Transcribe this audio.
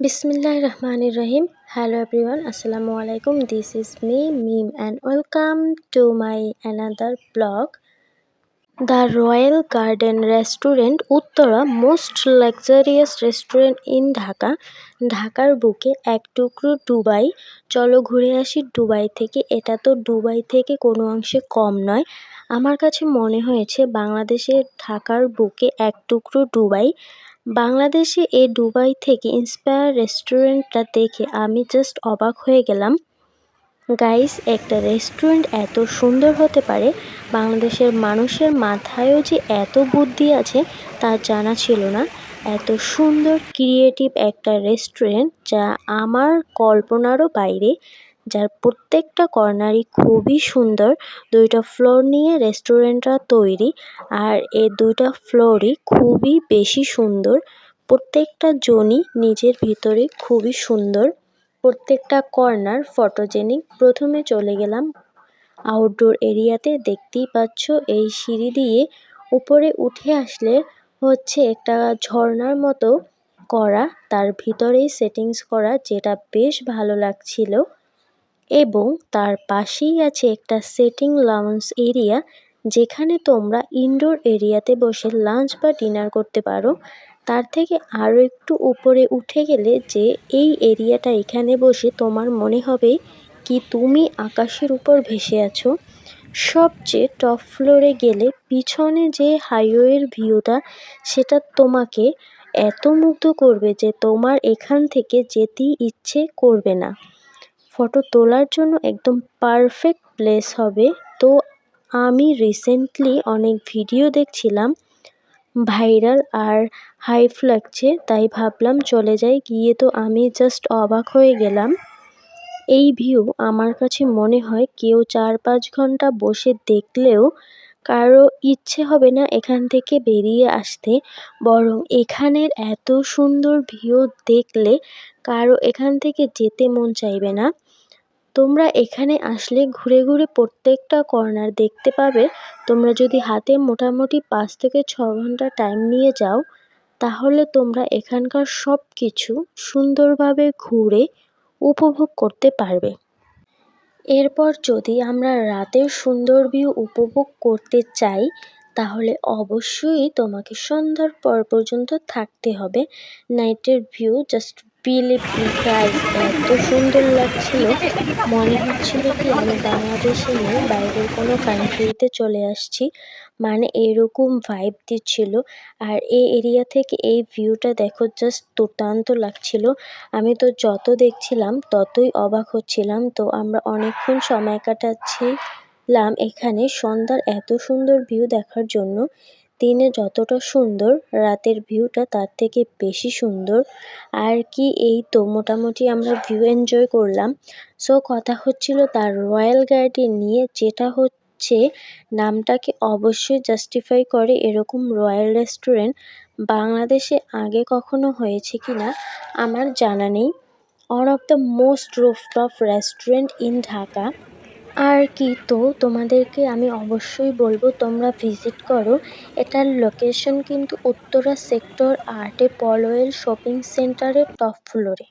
বিসমিল্লাহ রহমানির রহিম hello everyone আসসালামু আলাইকুম this is me Mim and welcome to my another blog The royal garden restaurant Uttara most luxurious restaurant in Dhaka. ঢাকার বুকে এক টুকরো দুবাই। চলো ঘুরে আসি দুবাই থেকে। এটা তো দুবাই থেকে কোনো অংশে কম নয়। আমার কাছে মনে হয়েছে বাংলাদেশের ঢাকার বুকে এক টুকরো দুবাই। বাংলাদেশে এ দুবাই থেকে ইন্সপায়ার রেস্টুরেন্টটা দেখে আমি জাস্ট অবাক হয়ে গেলাম। গাইস একটা রেস্টুরেন্ট এত সুন্দর হতে পারে, বাংলাদেশের মানুষের মাথায়ও যে এত বুদ্ধি আছে তা জানা ছিল না। এত সুন্দর ক্রিয়েটিভ একটা রেস্টুরেন্ট যা আমার কল্পনারও বাইরে, যার প্রত্যেকটা কর্নারই খুবই সুন্দর, দুইটা ফ্লোর নিয়ে রেস্টুরেন্টটা তৈরি, আর এই দুইটা ফ্লোরই খুবই বেশি সুন্দর, প্রত্যেকটা জোনই নিজের ভিতরে খুবই সুন্দর। প্রত্যেকটা কর্নার ফটোজেনিক প্রথমে চলে গেলাম আউটডোর এরিয়াতে দেখতেই পাচ্ছ, এই সিঁড়ি দিয়ে উপরে উঠে আসলে হচ্ছে একটা ঝর্নার মতো করা, তার ভিতরেই সেটিংস করা, যেটা বেশ ভালো লাগছিল। এবং তার পাশেই আছে একটা সেটিং লাউঞ্জ এরিয়া যেখানে তোমরা ইনডোর এরিয়াতে বসে লাঞ্চ বা ডিনার করতে পারো। তার থেকে আরও একটু উপরে উঠে গেলে যে এই এরিয়াটা এখানে বসে তোমার মনে হবে কি তুমি আকাশের উপর ভেসে আছো। সবচেয়ে টপ ফ্লোরে গেলে পিছনে যে হাইওয়ের ভিউটা সেটা তোমাকে এত মুগ্ধ করবে যে তোমার এখান থেকে যেতেই ইচ্ছে করবে না। ফটো তোলার জন্য একদম পারফেক্ট প্লেস হবে। তো আমি রিসেন্টলি অনেক ভিডিও দেখছিলাম ভাইরাল আর হাইপ লাগছে তাই ভাবলাম চলে যাই। গিয়ে তো আমি জাস্ট অবাক হয়ে গেলাম। এই ভিউ আমার কাছে মনে হয় কেউ চার পাঁচ ঘণ্টা বসে দেখলেও কারও ইচ্ছে হবে না এখান থেকে বেরিয়ে আসতে। বরং এখানের এত সুন্দর ভিউ দেখলে কারও এখান থেকে যেতে মন চাইবে না। তোমরা এখানে আসলে ঘুরে ঘুরে প্রত্যেকটা কর্নার দেখতে পাবে। তোমরা যদি হাতে মোটামুটি পাঁচ থেকে ছ ঘণ্টা টাইম নিয়ে যাও, তাহলে তোমরা এখানকার সব কিছু সুন্দরভাবে ঘুরে উপভোগ করতে পারবে। এরপর যদি আমরা রাতের সুন্দর ভিউ উপভোগ করতে চাই, তাহলে অবশ্যই তোমাকে সন্ধ্যার পর পর্যন্ত থাকতে হবে। নাইটের ভিউ জাস্ট বিলিভ গাইস এত সুন্দর লাগছিল। মনে হচ্ছিল কি, আমি বাংলাদেশে নেই, বাইরের কোনো কান্ট্রিতে চলে আসছি। মানে এরকম ভাইব দিচ্ছিল। আর এই এরিয়া থেকে এই ভিউটা দেখো জাস্ট দুর্দান্ত লাগছিল। আমি তো যত দেখছিলাম, ততই অবাক হচ্ছিলাম। তো আমরা অনেকক্ষণ সময় কাটাচ্ছিলাম এখানে সন্ধ্যার এত সুন্দর ভিউ দেখার জন্য। দিনে যতটা সুন্দর, রাতের ভিউটা তার থেকে বেশি সুন্দর। আর কি এই তো মোটামুটি আমরা ভিউ এনজয় করলাম। সো কথা হচ্ছিল তার রয়্যাল গার্ডেন নিয়ে, যেটা হচ্ছে নামটাকে অবশ্যই জাস্টিফাই করে এরকম রয়্যাল রেস্টুরেন্ট বাংলাদেশে আগে কখনো হয়েছে কি না আমার জানা নেই। One of the most rooftop restaurant in Dhaka আর কি তো তোমাদেরকে আমি অবশ্যই বলব, তোমরা ভিজিট করো। এটার লোকেশন কিন্তু উত্তরা সেক্টর আটে পলওয়েল শপিং সেন্টারের টপ ফ্লোরে